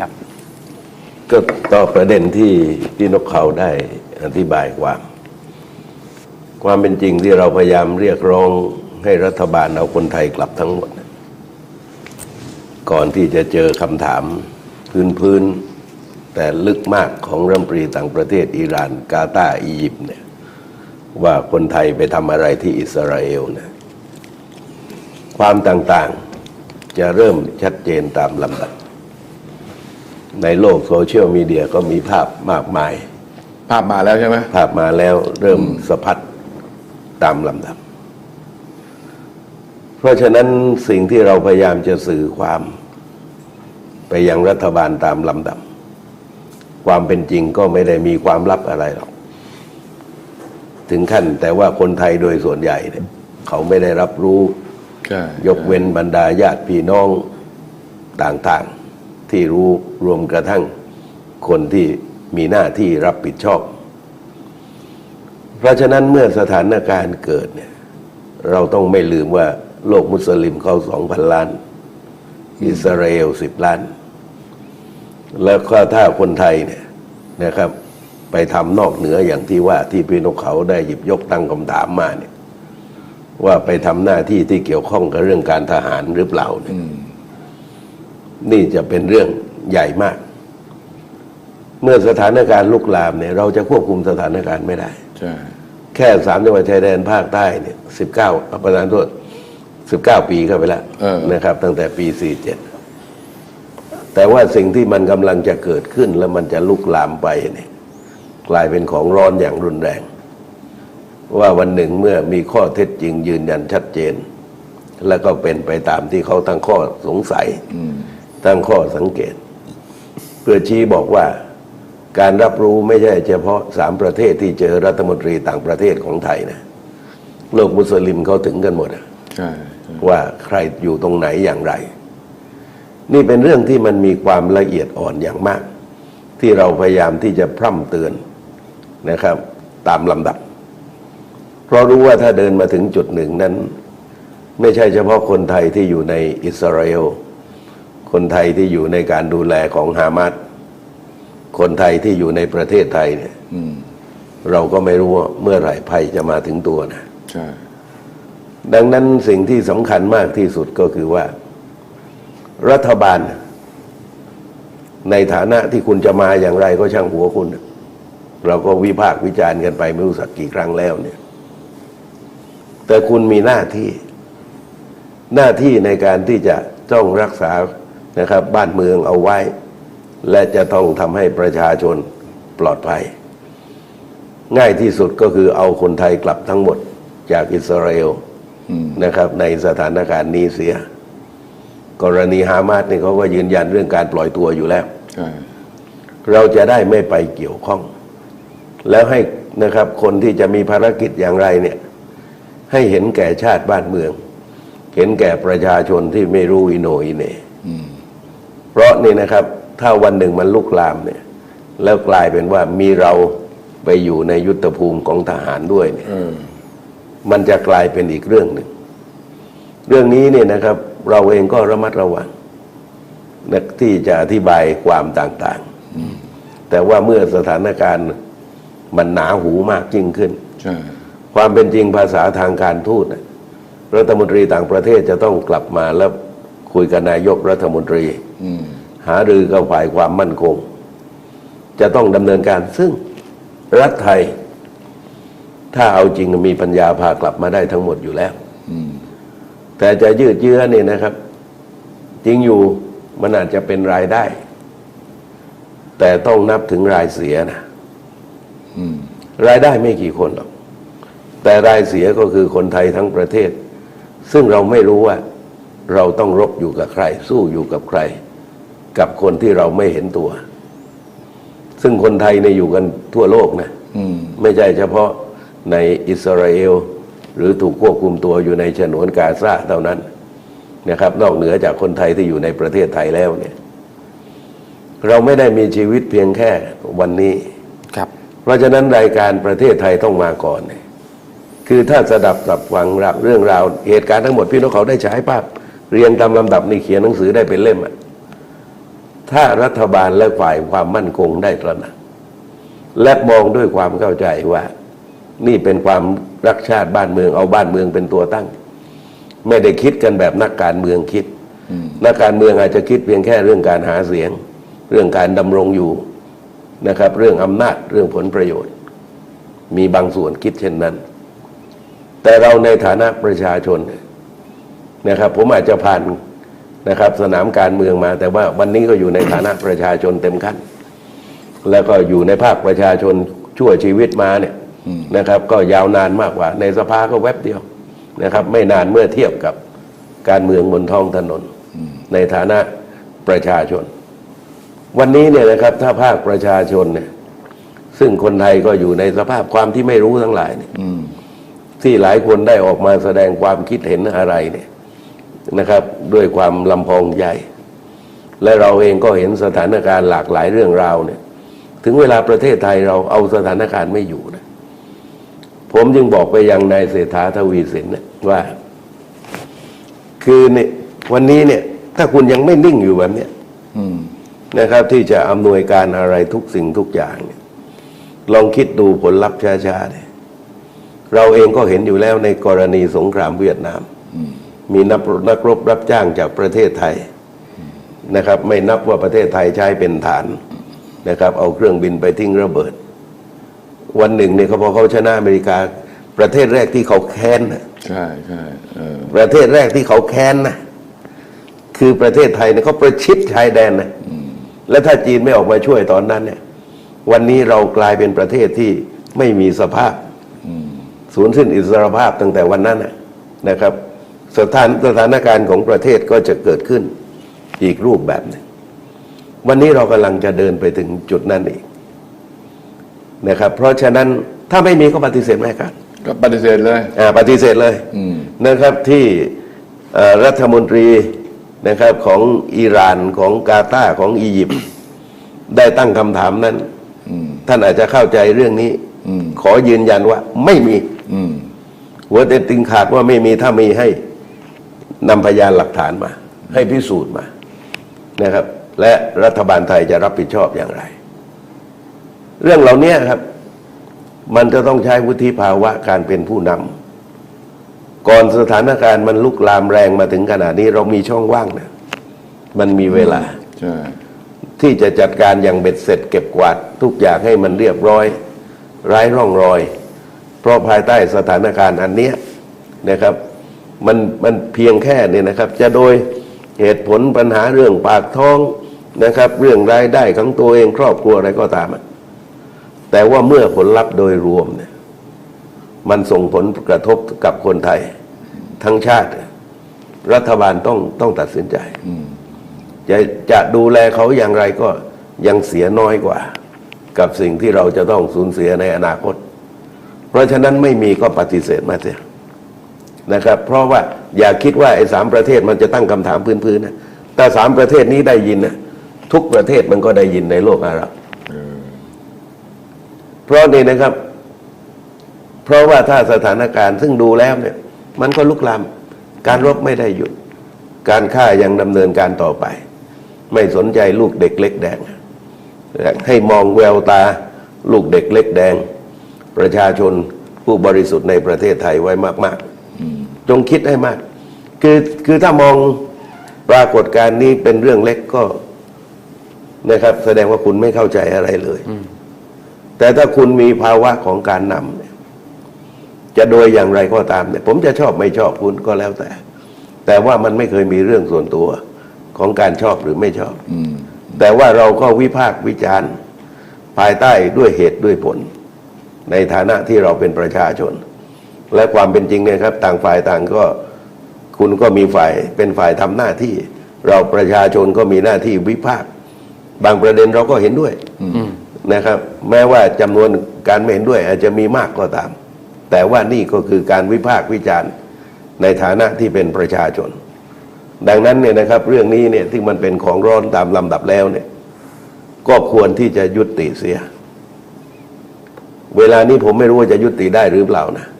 ครับก็ต่อประเด็นที่พี่นกเขาได้อธิบายความ ความเป็นจริงที่เราพยายามเรียกร้องให้รัฐบาลเอาคนไทยกลับทั้งหมด ก่อนที่จะเจอคำถามพื้นๆแต่ลึกมากของรัฐมนตรีต่างประเทศอิหร่านกาตาร์อียิปต์เนี่ยว่าคนไทยไปทำอะไรที่อิสราเอลนะความต่างๆจะเริ่มชัดเจนตามลำดับ ในโลกโซเชียลมีเดียก็มีภาพมากมาย ภาพมาแล้วใช่ไหมภาพมาแล้วเริ่มสะพัดตามลำดับ เพราะฉะนั้นสิ่งที่เราพยายามจะสื่อความ ไปยังรัฐบาลตามลำดับ ความเป็นจริงก็ไม่ได้มีความลับอะไรหรอก ถึงขั้นแต่ว่าคนไทยโดยส่วนใหญ่เนี่ยเขาไม่ได้รับรู้ใช่ยกเว้นบรรดาญาติพี่น้องต่างๆ ที่รู้รวมกระทั่งคนที่มีหน้าที่รับผิดชอบ เพราะฉะนั้นเมื่อสถานการณ์เกิดเนี่ยเราต้องไม่ลืมว่าโลกมุสลิมเขาสองพันล้าน อิสราเอลสิบล้าน แล้วก็ถ้าคนไทยเนี่ยนะครับ ไปทำนอกเหนืออย่างที่ว่าที่พี่นกเขาได้หยิบยกตั้งคำถามมาเนี่ยว่าไปทำหน้าที่ที่เกี่ยวข้องกับเรื่องการทหารหรือเปล่าเนี่ย นี่จะเป็นเรื่องใหญ่มาก เมื่อสถานการณ์ลุกลามเนี่ย เราจะควบคุมสถานการณ์ไม่ได้ ใช่ แค่สามจังหวัดชายแดนภาคใต้เนี่ยสิบเก้าประธานโทษสิบเก้าปีเข้าไปแล้วนะครับ ตั้งแต่ปีสี่เจ็ดแต่ว่าสิ่งที่มันกำลังจะเกิดขึ้นแล้วมันจะลุกลามไปเนี่ยกลายเป็นของร้อนอย่างรุนแรง ว่าวันหนึ่งเมื่อมีข้อเท็จจริงยืนยันชัดเจน แล้วก็เป็นไปตามที่เขาตั้งข้อสงสัย อืม ตั้งข้อสังเกต เพื่อชี้บอกว่าการรับรู้ไม่ใช่เฉพาะสามประเทศที่เจอรัฐมนตรีต่างประเทศของไทยนะโลกมุสลิมเขาถึงกันหมดอะใช่ใช่ว่าใครอยู่ตรงไหนอย่างไร นี่เป็นเรื่องที่มันมีความละเอียดอ่อนอย่างมาก ที่เราพยายามที่จะพร่ำเตือนนะครับ ตามลำดับ เพราะรู้ว่าถ้าเดินมาถึงจุดหนึ่งนั้น ไม่ใช่เฉพาะคนไทยที่อยู่ในอิสราเอล คนไทยที่อยู่ในการดูแลของฮามาสคนไทยที่อยู่ในประเทศไทยเนี่ยอืมเราก็ไม่รู้ว่าเมื่อไหร่ภัยจะมาถึงตัวนะใช่ดังนั้นสิ่งที่สำคัญมากที่สุดก็คือว่า รัฐบาล ในฐานะที่คุณจะมาอย่างไรก็ช่างหัวคุณ เราก็วิพากษ์วิจารณ์กันไปไม่รู้สักกี่ครั้งแล้วเนี่ย แต่คุณมีหน้าที่ หน้าที่ในการที่จะต้องรักษา นะครับ บ้านเมืองเอาไว้ และจะต้องทำให้ประชาชนปลอดภัย ง่ายที่สุดก็คือเอาคนไทยกลับทั้งหมดจากอิสราเอลอืมนะครับ ในสถานการณ์นี้เสีย กรณีฮามาสนี่เขาก็ยืนยันเรื่องการปล่อยตัวอยู่แล้วใช่เราจะได้ไม่ไปเกี่ยวข้อง แล้วให้นะครับคนที่จะมีภารกิจอย่างไรเนี่ย ให้เห็นแก่ชาติบ้านเมือง เห็นแก่ประชาชนที่ไม่รู้อิโหนอิเหนอืม เพราะนี่นะครับถ้าวันหนึ่งมันลุกลามเนี่ยแล้วกลายเป็นว่ามีเราไปอยู่ในยุทธภูมิของทหารด้วยเนี่ยเออมันจะกลายเป็นอีกเรื่องหนึ่ง เรื่องนี้เนี่ยนะครับ เราเองก็ระมัดระวังนะที่จะอธิบายความต่างๆ แต่ว่าเมื่อสถานการณ์มันหนาหูมากยิ่งขึ้นใช่ความเป็นจริงภาษาทางการทูตน่ะรัฐมนตรีต่างประเทศจะต้องกลับมาแล้ว คุยกับนายกรัฐมนตรีอืมหารือกับฝ่ายความมั่นคง จะต้องดำเนินการซึ่งรัฐไทย ถ้าเอาจริงมีปัญญาพากลับมาได้ทั้งหมดอยู่แล้วอืมแต่จะยืดเยื้อเนี่ยนะครับ จริงอยู่มันอาจจะเป็นรายได้ แต่ต้องนับถึงรายเสียนะอืมรายได้ไม่กี่คนหรอกแต่รายเสียก็คือคนไทยทั้งประเทศ ซึ่งเราไม่รู้ว่า เราต้องรบอยู่กับใคร สู้อยู่กับใคร กับคนที่เราไม่เห็นตัว ซึ่งคนไทยเนี่ยอยู่กันทั่วโลกนะอืมไม่ใช่เฉพาะในอิสราเอล หรือถูกควบคุมตัวอยู่ในฉนวนกาซาเท่านั้นนะครับ นอกเหนือจากคนไทยที่อยู่ในประเทศไทยแล้วเนี่ย เราไม่ได้มีชีวิตเพียงแค่วันนี้ครับ เพราะฉะนั้นรายการประเทศไทยต้องมาก่อนเนี่ยคือถ้าสดับสับฟังรับเรื่องราว เหตุการณ์ทั้งหมดพี่น้องเขาได้ฉายภาพ เรียงตามลำดับนี่เขียนหนังสือได้เป็นเล่มอะถ้ารัฐบาลและฝ่ายความมั่นคงได้ตระหนักและมองด้วยความเข้าใจว่า นี่เป็นความรักชาติบ้านเมืองเอาบ้านเมืองเป็นตัวตั้ง ไม่ได้คิดกันแบบนักการเมืองคิด นักการเมืองอาจจะคิดเพียงแค่เรื่องการหาเสียง เรื่องการดำรงอยู่นะครับ เรื่องอำนาจเรื่องผลประโยชน์ มีบางส่วนคิดเช่นนั้น แต่เราในฐานะประชาชน นะครับ ผมอาจจะผ่านนะครับสนามการเมืองมา แต่ว่าวันนี้ก็อยู่ในฐานะประชาชนเต็มขั้น แล้วก็อยู่ในภาคประชาชนชั่วชีวิตมาเนี่ยนะครับ ก็ยาวนานมากกว่า ในสภาก็แวบเดียวนะครับ ไม่นานเมื่อเทียบกับการเมืองบนท้องถนน ในฐานะประชาชน วันนี้เนี่ยนะครับถ้าภาคประชาชนเนี่ยซึ่งคนไทยก็อยู่ในสภาพความที่ไม่รู้ทั้งหลายเนี่ยที่หลายคนได้ออกมาแสดงความคิดเห็นอะไรเนี่ย นะครับด้วยความลำพองใหญ่ และเราเองก็เห็นสถานการณ์หลากหลายเรื่องราวเนี่ยถึงเวลาประเทศไทยเราเอาสถานการณ์ไม่อยู่นะผมจึงบอกไปยังนายเศรษฐาทวีสินนะว่า คือเนี่ยวันนี้เนี่ย ถ้าคุณยังไม่นิ่งอยู่แบบเนี้ยนะครับ ที่จะอำนวยการอะไรทุกสิ่งทุกอย่างเนี่ยลองคิดดูผลลัพธ์ช้าๆเนี่ยเราเองก็เห็นอยู่แล้วในกรณีสงครามเวียดนาม มีนักนักรบรับจ้างจากประเทศไทยนะครับ ไม่นับว่าประเทศไทยใช้เป็นฐานนะครับ เอาเครื่องบินไปทิ้งระเบิด วันหนึ่งเนี่ยเขาพอเขาชนะอเมริกา ประเทศแรกที่เขาแค้นนะใช่ใช่เออประเทศแรกที่เขาแค้นนะคือประเทศไทยเนี่ยเขาประชิดชายแดนนะและถ้าจีนไม่ออกมาช่วยตอนนั้นเนี่ย วันนี้เรากลายเป็นประเทศที่ไม่มีสภาพสูญสิ้นอิสรภาพตั้งแต่วันนั้นน่ะนะครับ สถานสถานการณ์ของประเทศก็จะเกิดขึ้นอีกรูปแบบหนึงวันนี้เรากำลังจะเดินไปถึงจุดนั้นอีกนะครับ เพราะฉะนั้นถ้าไม่มีก็ปฏิเสธไม่ให้กันก็ปฏิเสธเลยอ่าปฏิเสธเลยอืมนะครับที่เอ่อรัฐมนตรีนะครับของอิหร่านของกาตาร์ของอียิปต์ได้ตั้งคำถามนั้นอืมท่านอาจจะเข้าใจเรื่องนี้อืมขอยืนยันว่าไม่มีอืมหัวเต็มติงขาดว่าไม่มีถ้ามีให้ นำพยานหลักฐานมา ให้พิสูจน์มานะครับ และรัฐบาลไทยจะรับผิดชอบอย่างไร เรื่องเหล่านี้ครับ มันจะต้องใช้วุฒิภาวะการเป็นผู้นำก่อนสถานการณ์มันลุกลามแรงมาถึงขนาดนี้เรามีช่องว่างนะมันมีเวลาใช่ที่จะจัดการอย่างเบ็ดเสร็จเก็บกวาดทุกอย่างให้มันเรียบร้อย ไร้ร่องรอย เพราะภายใต้สถานการณ์อันเนี้ยนะครับ มันมันเพียงแค่เนี่ยนะครับ จะโดยเหตุผลปัญหาเรื่องปากท้องนะครับ เรื่องรายได้ของตัวเองครอบครัวอะไรก็ตาม แต่ว่าเมื่อผลลัพธ์โดยรวมเนี่ยมันส่งผลกระทบกับคนไทย ทั้งชาติ รัฐบาลต้องต้องตัดสินใจจะจะดูแลเขาอย่างไรก็ยังเสียน้อยกว่า กับสิ่งที่เราจะต้องสูญเสียในอนาคต เพราะฉะนั้นไม่มีก็ปฏิเสธมาเสีย นะครับ เพราะว่าอย่าคิดว่าไอ้สามประเทศมันจะตั้งคำถามพื้นๆนะแต่สามประเทศนี้ได้ยินนะทุกประเทศมันก็ได้ยินในโลกอาหรับเพราะนี่นะครับ เพราะว่าถ้าสถานการณ์ซึ่งดูแล้วเนี่ย มันก็ลุกลามการรบไม่ได้หยุด การฆ่ายังดำเนินการต่อไป ไม่สนใจลูกเด็กเล็กแดงให้มองแววตาลูกเด็กเล็กแดง ประชาชนผู้บริสุทธิ์ในประเทศไทยไว้มาก ๆ จงคิดให้มาก คือคือถ้ามองปรากฏการณ์นี้เป็นเรื่องเล็กก็นะครับ แสดงว่าคุณไม่เข้าใจอะไรเลย แต่ถ้าคุณมีภาวะของการนำเนี่ยจะโดยอย่างไรก็ตามเนี่ยผมจะชอบไม่ชอบคุณก็แล้วแต่ แต่ว่ามันไม่เคยมีเรื่องส่วนตัวของการชอบหรือไม่ชอบอืมแต่ว่าเราก็วิพากษ์วิจารณ์ ภายใต้ด้วยเหตุด้วยผล ในฐานะที่เราเป็นประชาชน และความเป็นจริงเนี่ยครับ ต่างฝ่ายต่างก็คุณก็มีฝ่ายเป็นฝ่ายทำหน้าที่ เราประชาชนก็มีหน้าที่วิพากษ์บางประเด็นเราก็เห็นด้วยนะครับ แม้ว่าจำนวนการไม่เห็นด้วย อาจจะมีมากก็ตาม แต่ว่านี่ก็คือการวิพากษ์วิจารณ์ในฐานะที่เป็นประชาชน ดังนั้นเนี่ยนะครับ เรื่องนี้เนี่ยที่มันเป็นของร้อนตามลำดับแล้วเนี่ย ก็ควรที่จะยุติเสีย เวลานี้ผมไม่รู้ว่าจะยุติได้หรือเปล่านะอืม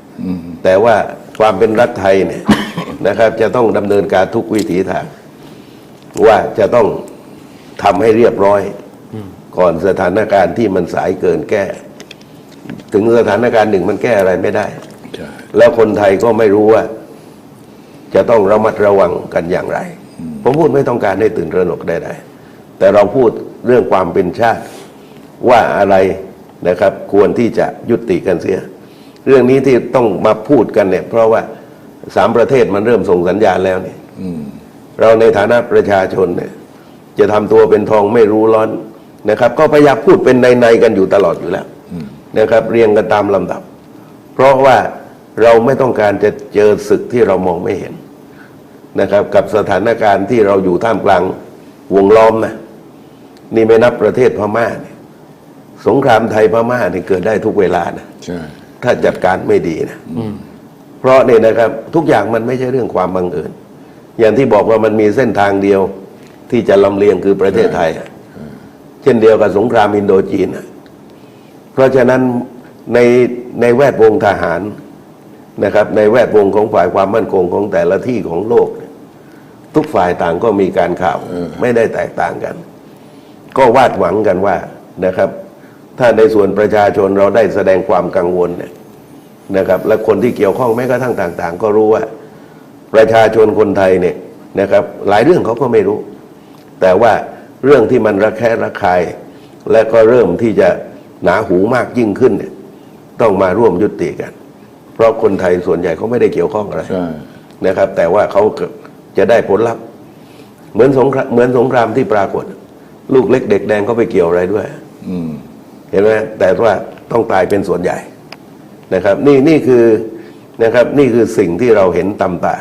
แต่ว่าความเป็นรัฐไทยเนี่ยนะครับ จะต้องดำเนินการทุกวิถีทาง ว่าจะต้องทำให้เรียบร้อย ก่อนสถานการณ์ที่มันสายเกินแก้ ถึงสถานการณ์หนึ่งมันแก้อะไรไม่ได้ใช่แล้วคนไทยก็ไม่รู้ว่า จะต้องระมัดระวังกันอย่างไร ผมพูดไม่ต้องการให้ตื่นตระหนกใดๆแต่เราพูดเรื่องความเป็นชาติว่าอะไรนะครับ ควรที่จะยุติกันเสีย เรื่องนี้ที่ต้องมาพูดกันเนี่ย เพราะว่าสามประเทศมันเริ่มส่งสัญญาณแล้วเนี่ยอืมเราในฐานะประชาชนเนี่ย จะทำตัวเป็นทองไม่รู้ร้อนนะครับ ก็พยายามพูดเป็นในๆกันอยู่ตลอดอยู่แล้วนะครับ เรียงกันตามลำดับ เพราะว่าเราไม่ต้องการจะเจอศึกที่เรามองไม่เห็นนะครับ กับสถานการณ์ที่เราอยู่ท่ามกลางวงล้อมนะนี่ไม่นับประเทศพม่าเนี่ยสงครามไทยพม่าเนี่ยเกิดได้ทุกเวลานะใช่ ถ้าจัดการไม่ดีนะเพราะเนี่ยนะครับ ทุกอย่างมันไม่ใช่เรื่องความบังเอิญอย่างที่บอกว่ามันมีเส้นทางเดียวที่จะลำเลียงคือประเทศไทยอะเช่นเดียวกับสงครามอินโดจีนอะเพราะฉะนั้นในในแวดวงทหารนะครับ ในแวดวงของฝ่ายความมั่นคงของแต่ละที่ของโลกเนี่ยทุกฝ่ายต่างก็มีการข่าวไม่ได้แตกต่างกัน ก็วาดหวังกันว่านะครับ ถ้าในส่วนประชาชนเราได้แสดงความกังวลเนี่ย นะครับและคนที่เกี่ยวข้องแม้กระทั่งต่าง ๆ ก็รู้ว่า ประชาชนคนไทยเนี่ยนะครับหลายเรื่องเขาก็ไม่รู้ แต่ว่าเรื่องที่มันระแคะระคาย และก็เริ่มที่จะหนาหูมากยิ่งขึ้นเนี่ยต้องมาร่วมยุติกัน เพราะคนไทยส่วนใหญ่เขาไม่ได้เกี่ยวข้องอะไรใช่นะครับ แต่ว่าเขาจะได้ผลลัพธ์เหมือนสงครามเหมือนสงครามที่ปรากฏ ลูกเล็กเด็กแดงเขาไปเกี่ยวอะไรด้วยอืมเห็นไหมแต่ว่าต้องตายเป็นส่วนใหญ่ นะครับนี่นี่คือนะครับนี่คือสิ่งที่เราเห็นตำตา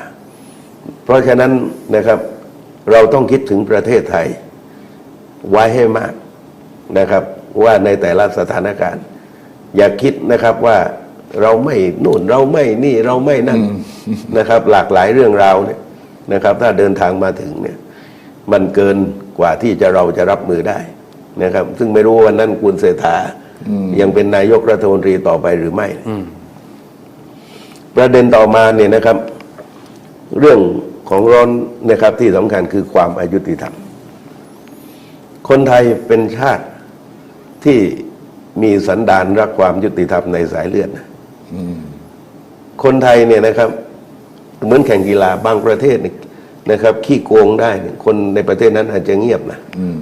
เพราะฉะนั้นนะครับเราต้องคิดถึงประเทศไทย ไว้ให้มากนะครับ ว่าในแต่ละสถานการณ์ อย่าคิดนะครับว่าเราไม่นู่นเราไม่นี่เราไม่นั่นนะครับ หลากหลายเรื่องราวเนี่ยนะครับ ถ้าเดินทางมาถึงเนี่ยมันเกินกว่าที่จะเราจะรับมือได้นะครับ ซึ่งไม่รู้ว่าวันนั้นคุณเศรษฐา ยังเป็นนายกรัฐมนตรีต่อไปหรือไม่ ประเด็นต่อมาเนี่ยนะครับ เรื่องของร้อนนะครับที่สำคัญคือความอายุติธรรม คนไทยเป็นชาติที่มีสันดานรักความยุติธรรมในสายเลือดนะคนไทยเนี่ยนะครับ เหมือนแข่งกีฬาบางประเทศเนี่ยนะครับ ขี้โกงได้เนี่ยคนในประเทศนั้นอาจจะเงียบนะอืม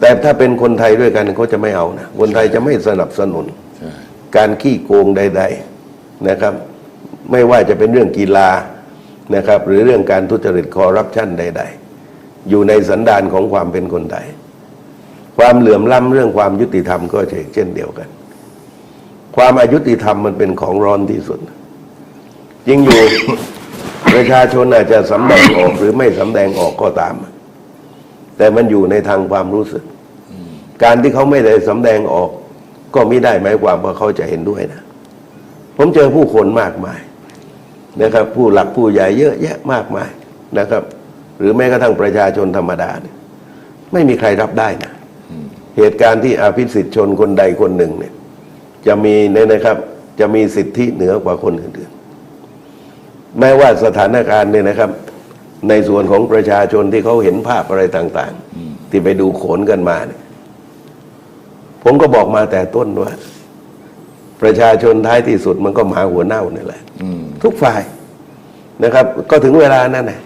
แต่ถ้าเป็นคนไทยด้วยกันเขาจะไม่เอานะคนไทยจะไม่สนับสนุนใช่การขี้โกงใด ๆนะครับ ไม่ว่าจะเป็นเรื่องกีฬานะครับ หรือเรื่องการทุจริตคอร์รัปชันใด ๆ อยู่ในสันดานของความเป็นคนไทย ความเหลื่อมล้ำเรื่องความยุติธรรมก็เช่นเดียวกัน ความอายุติธรรมมันเป็นของร้อนที่สุดยิ่งอยู่ประชาชนอาจจะสำแดงออกหรือไม่สำแดงออกก็ตาม แต่มันอยู่ในทางความรู้สึก การที่เขาไม่ได้สำแดงออก ก็ไม่ได้หมายความว่าเขาจะเห็นด้วยนะ ผมเจอผู้คนมากมายนะครับ ผู้หลักผู้ใหญ่เยอะแยะมากมายนะครับ หรือแม้กระทั่งประชาชนธรรมดาเนี่ยไม่มีใครรับได้นะเหตุการณ์ที่อภิสิทธิชนคนใดคนหนึ่งเนี่ย จะมีเนี่ยนะครับ จะมีสิทธิเหนือกว่าคนอื่นๆแม้ว่าสถานการณ์เนี่ยนะครับ ในส่วนของประชาชนที่เขาเห็นภาพอะไรต่าง ๆ ที่ไปดูโขนกันมาเนี่ยผมก็บอกมาแต่ต้นว่า ประชาชนท้ายที่สุดมันก็หมาหัวเน่านี่แหละอืมทุกฝ่ายนะครับ ก็ถึงเวลานั้นนะ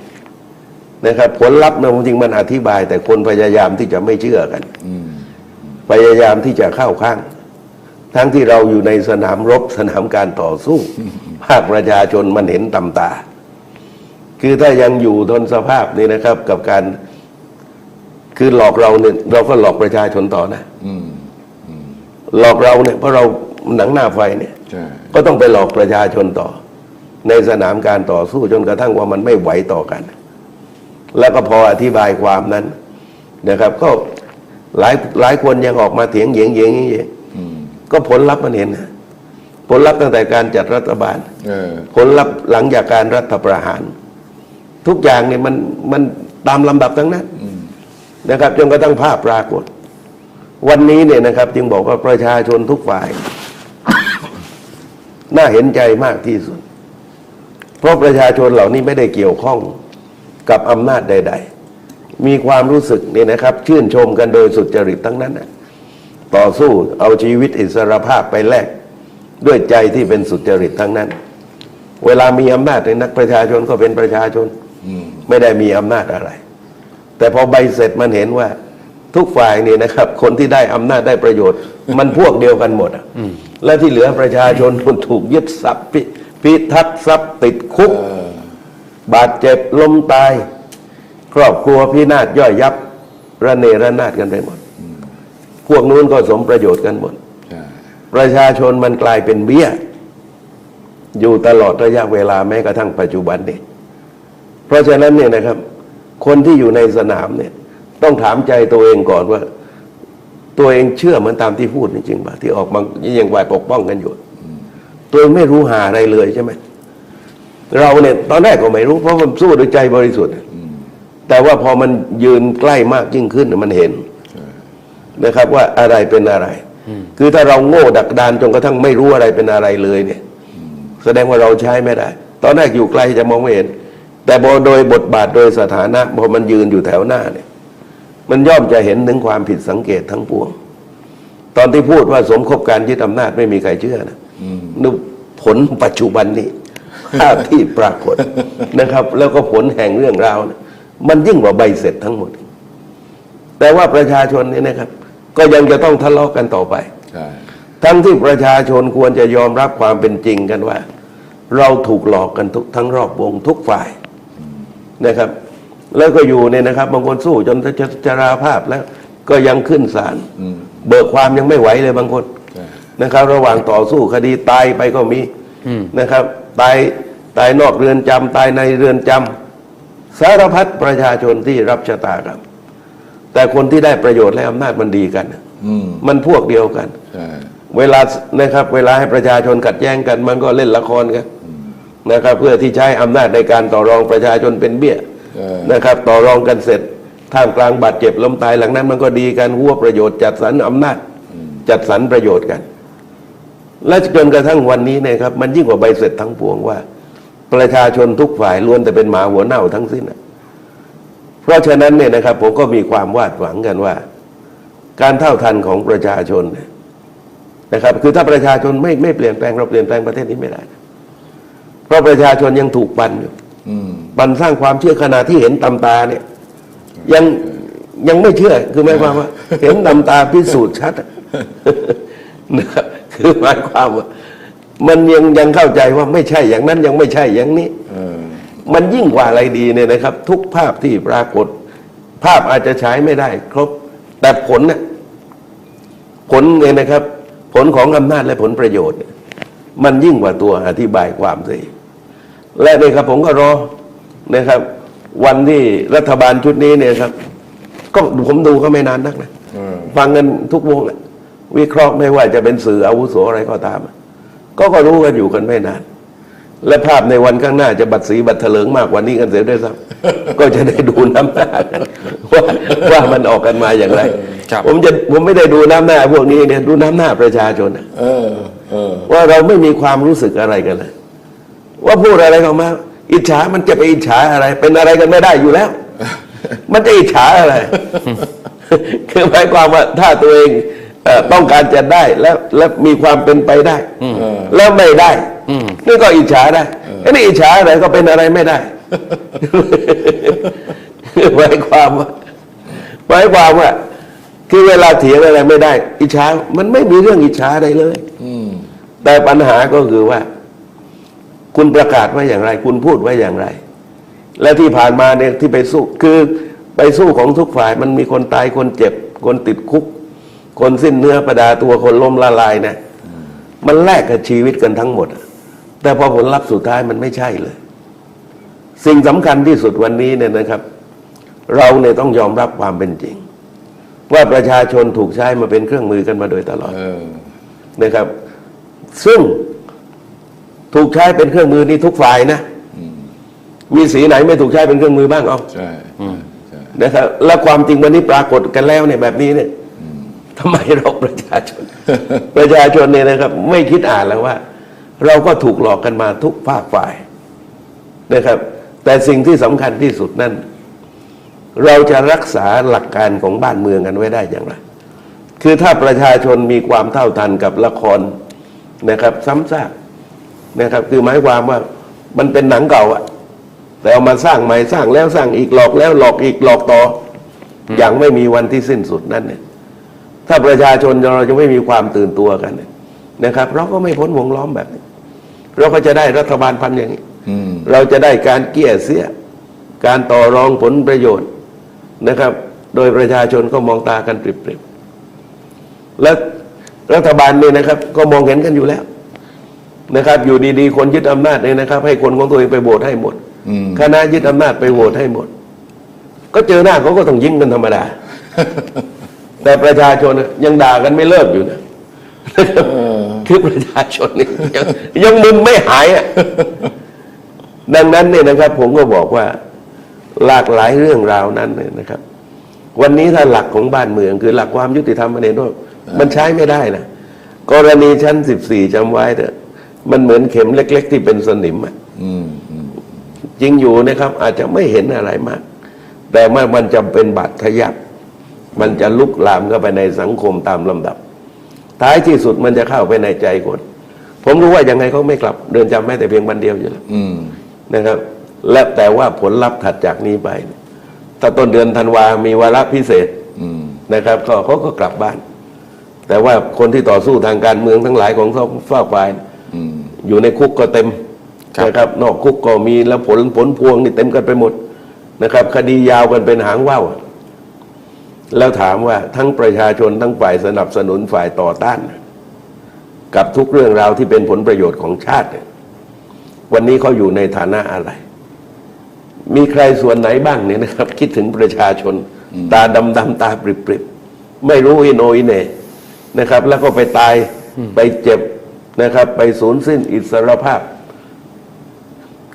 นะครับ ผลลัพธ์เนี่ยจริงๆมันอธิบาย แต่คนพยายามที่จะไม่เชื่อกันอืมพยายามที่จะเข้าข้าง ทั้งที่เราอยู่ในสนามรบสนามการต่อสู้ ภาคประชาชนมันเห็นตำตา คือถ้ายังอยู่ทนสภาพนี้นะครับ กับการคือหลอกเราเนี่ยเราก็หลอกประชาชนต่อนะอืมหลอกเราเนี่ยเพราะเราหนังหน้าไฟเนี่ยใช่ก็ต้องไปหลอกประชาชนต่อ ในสนามการต่อสู้จนกระทั่งว่ามันไม่ไหวต่อกัน แล้วก็พออธิบายความนั้นนะครับ ก็หลายหลายคนยังออกมาเถียงเหยียงเหยียงเหยียงอืมก็ผลลัพธ์มันเห็นนะผลลัพธ์ตั้งแต่การจัดรัฐบาลเออผลลัพธ์หลังจากการรัฐประหาร ทุกอย่างเนี่ยมันมันตามลำดับทั้งนั้นนะครับจนกระทั่งภาพปรากฏ วันนี้เนี่ยนะครับ จึงบอกว่าประชาชนทุกฝ่าย น่าเห็นใจมากที่สุด เพราะประชาชนเหล่านี้ไม่ได้เกี่ยวข้องกับอำนาจใดมีความรู้สึกนี่นะครับ ชื่นชมกันโดยสุจริตทั้งนั้นนะต่อสู้เอาชีวิตอิสรภาพไปแลกด้วยใจที่เป็นสุจริตทั้งนั้น เวลามีอำนาจในนักประชาชนก็เป็นประชาชนอืม ไม่ได้มีอำนาจอะไร แต่พอใบเสร็จมันเห็นว่า ทุกฝ่ายนี่นะครับ คนที่ได้อำนาจได้ประโยชน์ มันพวกเดียวกันหมดอะและที่เหลือประชาชนคนถูกยึดทรัพย์พิพิทักษ์ทรัพย์ติดคุกเออบาดเจ็บล้มตาย ครอบครัวพินาศย่อยยับระเนระนาดกันไปหมด พวกนู้นก็สมประโยชน์กันหมดใช่ประชาชนมันกลายเป็นเบี้ย อยู่ตลอดระยะเวลาแม้กระทั่งปัจจุบันนี้เพ ราะฉะนั้นเนี่ยนะครับ คนที่อยู่ในสนามเนี่ย ต้องถามใจตัวเองก่อนว่า ตัวเองเชื่อเหมือนตามที่พูดจริงๆป่ะที่ออกมายังวายปกป้องกันอยู่ ตัวเองไม่รู้หาอะไรเลยใช่ไหมเราเนี่ยตอนแรกก็ไม่รู้ เพราะมันสู้ด้วยใจบริสุทธิ์แต่ว่าพอมันยืนใกล้มากยิ่งขึ้นมันเห็นนะครับ ว่าอะไรเป็นอะไร คือถ้าเราโง่ดักดานจนกระทั่งไม่รู้อะไรเป็นอะไรเลยเนี่ย แสดงว่าเราใช้ไม่ได้ ตอนแรกอยู่ไกลจะมองไม่เห็น แต่พอโดยบทบาทโดยสถานะพอมันยืนอยู่แถวหน้าเนี่ย มันย่อมจะเห็นถึงความผิดสังเกตทั้งปวง ตอนที่พูดว่าสมคบการยึดอำนาจไม่มีใครเชื่อนะนึกผลปัจจุบันนี้ภาพที่ปรากฏนะครับ แล้วก็ผลแห่งเรื่องราวเนี่ยมันยิ่งกว่าใบเสร็จทั้งหมด แต่ว่าประชาชนเนี่ยนะครับ ก็ยังจะต้องทะเลาะกันต่อไปใช่ทั้งที่ประชาชนควรจะยอมรับความเป็นจริงกันว่า เราถูกหลอกกันทุกทั้งรอบวงทุกฝ่าย นะครับ แล้วก็อยู่เนี่ยนะครับบางคนสู้จนจะจราภาพแล้ว ก็ยังขึ้นศาลอืมเบิกความยังไม่ไหวเลยบางคนใช่นะครับ ระหว่างต่อสู้คดีตายไปก็มีนะครับ ตายตายนอกเรือนจำตายในเรือนจำสารพัดประชาชนที่รับชะตากรรมแต่คนที่ได้ประโยชน์และอำนาจมันดีกันอืมมันพวกเดียวกันใช่เวลานะครับ เวลาให้ประชาชนขัดแย้งกัน มันก็เล่นละครกัน นะครับเพื่อที่ใช้อำนาจในการต่อรองประชาชนเป็นเบี้ยเออนะครับ ต่อรองกันเสร็จท่ามกลางบาดเจ็บล้มตายหลังนั้นมันก็ดีกันหัวประโยชน์จัดสรรอำนาจจัดสรรประโยชน์กัน และจนกระทั่งวันนี้เนยครับ มันยิ่งกว่าใบเสร็จทั้งปวงว่า ประชาชนทุกฝ่ายล้วนแต่เป็นหมาหัวเน่าทั้งสิ้นน่ะเพราะฉะนั้นเนี่ยนะครับ ผมก็มีความวาดหวังกันว่า การเท่าทันของประชาชนเนี่ยนะครับ คือถ้าประชาชนไม่ไม่เปลี่ยนแปลงเราเปลี่ยนแปลงประเทศนี้ไม่ได้นะ เพราะประชาชนยังถูกปันอยู่อืมปันสร้างความเชื่อขนาดที่เห็นตำตาเนี่ย ยังยังไม่เชื่อ คือหมายความว่า เห็นตำตาพิสูจน์ชัดอะนะครับคือหมายความว่า มันยังยังเข้าใจว่าไม่ใช่อย่างนั้นยังไม่ใช่อย่างนี้เออมันยิ่งกว่าอะไรดีเนี่ยนะครับ ทุกภาพที่ปรากฏ ภาพอาจจะฉายไม่ได้ ครบ แต่ผลเนี่ยผลเนี่ยนะครับ ผลของอำนาจและผลประโยชน์เนี่ย มันยิ่งกว่าตัวอธิบายความสิและเนี่ยครับผมก็รอนะครับ วันที่รัฐบาลชุดนี้เนี่ยครับ ก็ผมดูก็ไม่นานนักนะฟังกันทุกวงวิเคราะห์ไม่ว่าจะเป็นสื่ออาวุโสอะไรก็ตาม ก็ก็รู้กันอยู่กันไม่นาน และภาพในวันข้างหน้าจะบัดสีบัดเถลิงมากกว่านี้กันเสียด้วยซ้ำก็จะได้ดูน้ำหน้ากันว่าว่ามันออกกันมาอย่างไร ผมจะผมไม่ได้ดูน้ำหน้าพวกนี้เนี่ยดูน้ำหน้าประชาชนอะเออเออว่าเราไม่มีความรู้สึกอะไรกันเลยว่าพูดอะไรออกมา อิจฉามันจะไปอิจฉาอะไร เป็นอะไรกันไม่ได้อยู่แล้ว มันจะอิจฉาอะไร คือหมายความว่าถ้าตัวเองเอ่อต้องการจะได้แล้วแล้วมีความเป็นไปได้แล้วไม่ได้นี่ก็อิจฉาได้ไอ้นี่อิจฉาอะไรก็เป็นอะไรไม่ได้หมายความว่าหมายความว่า คือเวลาเถียงอะไรไม่ได้ อิจฉามันไม่มีเรื่องอิจฉาอะไรเลย อืม แต่ปัญหาก็คือว่า คุณประกาศไว้อย่างไร คุณพูดไว้อย่างไร และที่ผ่านมาเนี่ยที่ไปสู้คือไปสู้ของทุกฝ่ายมันมีคนตายคนเจ็บ คนติดคุก คนสิ้นเนื้อประดาตัวคนล้มละลายนะมันแลกกับชีวิตกันทั้งหมดอะแต่พอผลลัพธ์สุดท้ายมันไม่ใช่เลย สิ่งสำคัญที่สุดวันนี้เนี่ยนะครับ เราเนี่ยต้องยอมรับความเป็นจริง ว่าประชาชนถูกใช้มาเป็นเครื่องมือกันมาโดยตลอดเออ นะครับ ซึ่งถูกใช้เป็นเครื่องมือนี่ทุกฝ่ายนะมีสีไหนไม่ถูกใช้เป็นเครื่องมือบ้างเอาใช่ใช่นะครับและความจริงวันนี้ปรากฏกันแล้วเนี่ยแบบนี้เนี่ยทำไมเราประชาชน ประชาชนเนี่ยนะครับ ไม่คิดอ่านแล้วว่า เราก็ถูกหลอกกันมาทุกภาคฝ่ายนะครับ แต่สิ่งที่สำคัญที่สุดนั่น เราจะรักษาหลักการของบ้านเมืองกันไว้ได้อย่างไร คือถ้าประชาชนมีความเท่าทันกับละครนะครับ ซ้ำซากนะครับ คือหมายความว่ามันเป็นหนังเก่าอะแต่เอามาสร้างใหม่สร้างแล้วสร้างอีกหลอกแล้วหลอกอีกหลอกต่อออย่างไม่มีวันที่สิ้นสุดนั่นเนี่ยถ้าประชาชนเราจะไม่มีความตื่นตัวกันเนี่ยนะครับ เราก็ไม่พ้นวงล้อมแบบนี้เราก็จะได้รัฐบาลพันธุ์อย่างนี้อืมเราจะได้การเกลี่ยเสีย การต่อรองผลประโยชน์ นะครับ โดยประชาชนก็มองตากันปริบๆและรัฐบาลเนี่ยนะครับ ก็มองเห็นกันอยู่แล้วนะครับ อยู่ดีๆ คนยึดอำนาจเนี่ยนะครับ ให้คนของตัวเองไปโหวตให้หมดอืมคณะยึดอำนาจไปโหวตให้หมด ก็เจอหน้าเขาก็ต้องยิงกันธรรมดา แต่ประชาชนน่ะยังด่ากันไม่เลิกอยู่นะคือประชาชนนี่ยังยังมึนไม่หายอะดังนั้นเนี่ยนะครับ ผมก็บอกว่า หลากหลายเรื่องราวนั้นเนี่ยนะครับ วันนี้ถ้าหลักของบ้านเมือง คือหลักความยุติธรรมมันเองว่ามันใช้ไม่ได้นะกรณีชั้นสิบสี่จำไว้เถอะมันเหมือนเข็มเล็ก ๆ ที่เป็นสนิมอะอืมอืมจริงอยู่นะครับ อาจจะไม่เห็นอะไรมาก แต่เมื่อมันจะเป็นบาดทะยักมันจะลุกลามเข้าไปในสังคมตามลำดับ ท้ายที่สุดมันจะเข้าไปในใจคน ผมรู้ว่ายังไงเขาไม่กลับ เดินจำแม้แต่เพียงวันเดียวอยู่แล้วอืมนะครับ และแต่ว่าผลลัพธ์ถัดจากนี้ไปเนี่ยถ้าต้นเดือนธันวามีวาระพิเศษอืมนะครับ ก็เขาก็กลับบ้าน แต่ว่าคนที่ต่อสู้ทางการเมืองทั้งหลายของฝากฝากฝ่ายอืมอยู่ในคุกก็เต็มครับนะครับ นอกคุกก็มีแล้วผลผลพวงนี่เต็มกันไปหมดนะครับ คดียาวกันเป็นหางว่าวแล้วถามว่าทั้งประชาชนทั้งฝ่ายสนับสนุนฝ่ายต่อต้าน กับทุกเรื่องราวที่เป็นผลประโยชน์ของชาติเนี่ยวันนี้เขาอยู่ในฐานะอะไร มีใครส่วนไหนบ้างเนี่ยนะครับ คิดถึงประชาชน ตาดำดำๆตาปริบปริบๆไม่รู้อิโนอิเหนนะครับ แล้วก็ไปตายไปเจ็บนะครับ ไปสูญสิ้นอิสรภาพ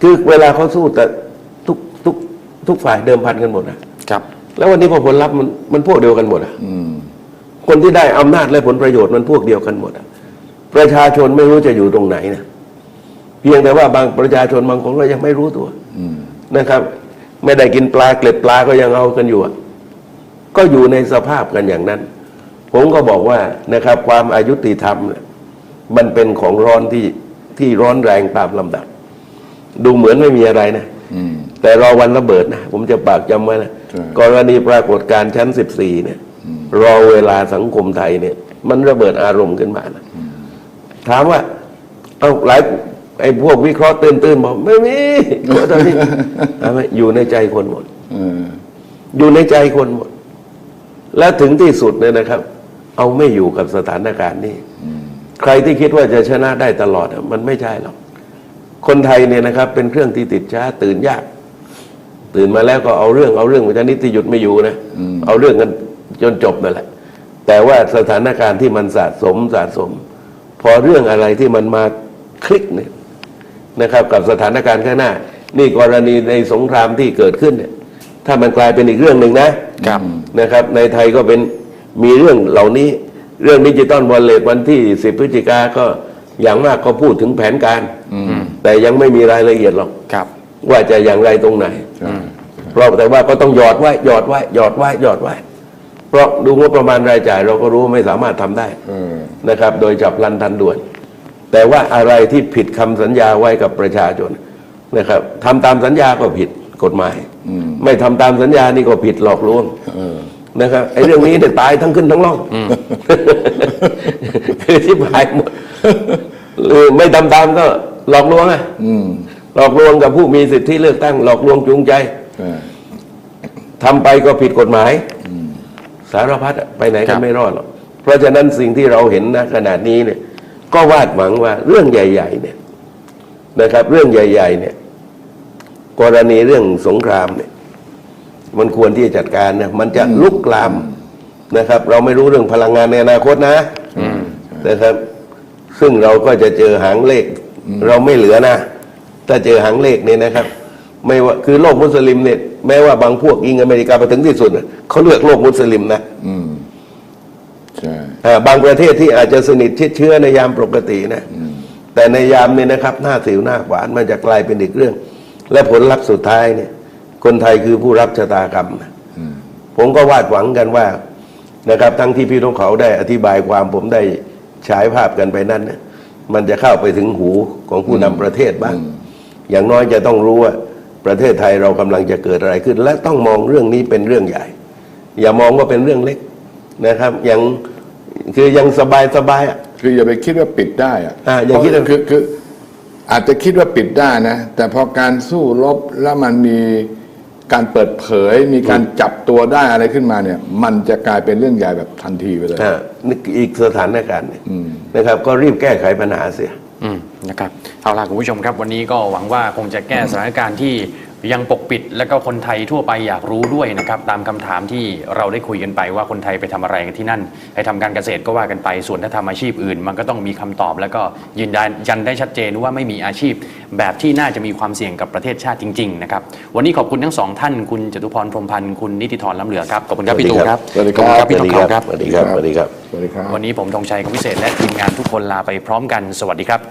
คือเวลาเขาสู้แต่ทุกทุกทุกฝ่ายเดิมพันกันหมดนะครับ แล้ววันนี้พอผลลัพธ์มันมันพวกเดียวกันหมดอะอืมคนที่ได้อำนาจและผลประโยชน์มันพวกเดียวกันหมดอะประชาชนไม่รู้จะอยู่ตรงไหนนะเพียงแต่ว่าบางประชาชนบางคนก็ยังไม่รู้ตัว อืม นะครับ ไม่ได้กินปลาเกล็ดปลาก็ยังเอากันอยู่อะก็อยู่ในสภาพกันอย่างนั้น ผมก็บอกว่านะครับ ความอายุติธรรมเนี่ยมันเป็นของร้อนที่ที่ร้อนแรงตามลำดับ ดูเหมือนไม่มีอะไรนะอืมแต่รอวันระเบิดนะผมจะปากจำไว้นะใช่กรณีปรากฏการณ์ชั้นสิบสี่เนี่ย รอเวลาสังคมไทยเนี่ย มันระเบิดอารมณ์ขึ้นมานะถามว่าเอาหลาย ไอ้พวกวิเคราะห์ตื่นๆบอกไม่มีก็ตอนนี้อยู่ในใจคนหมดอยู่ในใจคนหมด และถึงที่สุดเนี่ยนะครับ เอาไม่อยู่กับสถานการณ์นี้ใครที่คิดว่าจะชนะได้ตลอดมันไม่ใช่หรอกคนไทยเนี่ยนะครับ เป็นเครื่องที่ติดช้าตื่นยาก ตื่นมาแล้วก็เอาเรื่องเอาเรื่องมันจะนิดที่หยุดไม่อยู่นะเอาเรื่องกันจนจบนั่นแหละ แต่ว่าสถานการณ์ที่มันสะสมสะสม พอเรื่องอะไรที่มันมาคลิกเนี่ย นะครับกับสถานการณ์ข้างหน้า นี่กรณีในสงครามที่เกิดขึ้นเนี่ยถ้ามันกลายเป็นอีกเรื่องหนึ่งนะครับนะครับ ในไทยก็เป็นมีเรื่องเหล่านี้เรื่องดิจิตอลวอลเล็ตวันที่10พฤศจิกาก็อย่างมากก็พูดถึงแผนการแต่ยังไม่มีรายละเอียดหรอกครับ ว่าจะอย่างไรตรงไหนใช่เพราะแต่ว่าก็ต้องหยอดไว้หยอดไว้หยอดไว้หยอดไว้ เพราะดูงบประมาณรายจ่าย เราก็รู้ว่าไม่สามารถทำได้เออนะครับ โดยจับพลันทันด่วน แต่ว่าอะไรที่ผิดคำสัญญาไว้กับประชาชนนะครับทำตามสัญญาก็ผิดกฎหมาย ไม่ทำตามสัญญานี่ก็ผิดหลอกลวงนะครับไอ้เรื่องนี้เนี่ยตายทั้งขึ้นทั้งล่องคือที่หายหมดหรือไม่ทำตามก็หลอกลวงอะหลอกลวงกับผู้มีสิทธิเลือกตั้ง หลอกลวงจูงใจทำไปก็ผิดกฎหมายสารพัดไปไหนก็ไม่รอดหรอกเพราะฉะนั้นสิ่งที่เราเห็นนะขนาดนี้เนี่ย ก็วาดหวังว่าเรื่องใหญ่ๆเนี่ยนะครับ เรื่องใหญ่ๆเนี่ยกรณีเรื่องสงครามเนี่ยมันควรที่จะจัดการนะมันจะลุกลามนะครับ เราไม่รู้เรื่องพลังงานในอนาคตนะนะครับ ซึ่งเราก็จะเจอหางเลข เราไม่เหลือนะ ถ้าเจอหางเลขเนี่ยนะครับ ไม่ว่าคือโลกมุสลิมเนี่ยแม้ว่าบางพวกยิงอเมริกาไปถึงที่สุดเขาเลือกโลกมุสลิมนะอื บางประเทศที่อาจจะสนิทชิดเชื้อในยามปกตินะแต่ในยามนี้นะครับ หน้าสิวหน้าขวานมันจะกลายเป็นอีกเรื่อง และผลลัพธ์สุดท้ายเนี่ย คนไทยคือผู้รับชะตากรรมนะผมก็วาดหวังกันว่านะครับ ทั้งที่พี่นกเขาได้อธิบายความผมได้ฉายภาพกันไปนั้นนะมันจะเข้าไปถึงหูของผู้นำประเทศบ้าง อย่างน้อยจะต้องรู้ว่าประเทศไทยเรากำลังจะเกิดอะไรขึ้น และต้องมองเรื่องนี้เป็นเรื่องใหญ่ อย่ามองว่าเป็นเรื่องเล็ก นะครับยังคือยังสบายสบายๆอะ คืออย่าไปคิดว่าปิดได้อะอ่าอย่าคิดว่าเพระคือคืออาจจะคิดว่าปิดได้นะ แต่พอการสู้รบแล้วมันมีการเปิดเผย มีการจับตัวได้อะไรขึ้นมาเนี่ย มันจะกลายเป็นเรื่องใหญ่แบบทันทีไปเลย อ่านี่อีกสถานการณ์หนึ่งนะครับ ก็รีบแก้ไขปัญหาเสีย อืมนะครับเอาล่ะคุณผู้ชมครับวันนี้ก็หวังว่าคงจะแก้สถานการณ์ที่ ยังปกปิดและก็คนไทยทั่วไปอยากรู้ด้วยนะครับตามคำถามที่เราได้คุยกันไปว่าคนไทยไปทำอะไรกันที่นั่นให้ทำการเกษตรก็ว่ากันไป ส่วนถ้าทำอาชีพอื่น มันก็ต้องมีคำตอบ แล้วก็ยืนยันยันได้ชัดเจนว่าไม่มีอาชีพ แบบที่น่าจะมีความเสี่ยงกับประเทศชาติจริงๆนะครับวันนี้ขอบคุณทั้งสองท่านคุณจตุพรพรมพันธ์คุณนิติธรล้ำเหลือครับขอบคุณครับพี่ตู่ครับสวัสดีขอบคุณรัครับพี่ทองคำครับสวัสดีครับสวัสดีครับสวัสดีครับวันนี้ผมธงชัยคำพิเศษและทีมงานทุกคนลาไปพร้อมกันสวัสดีครับ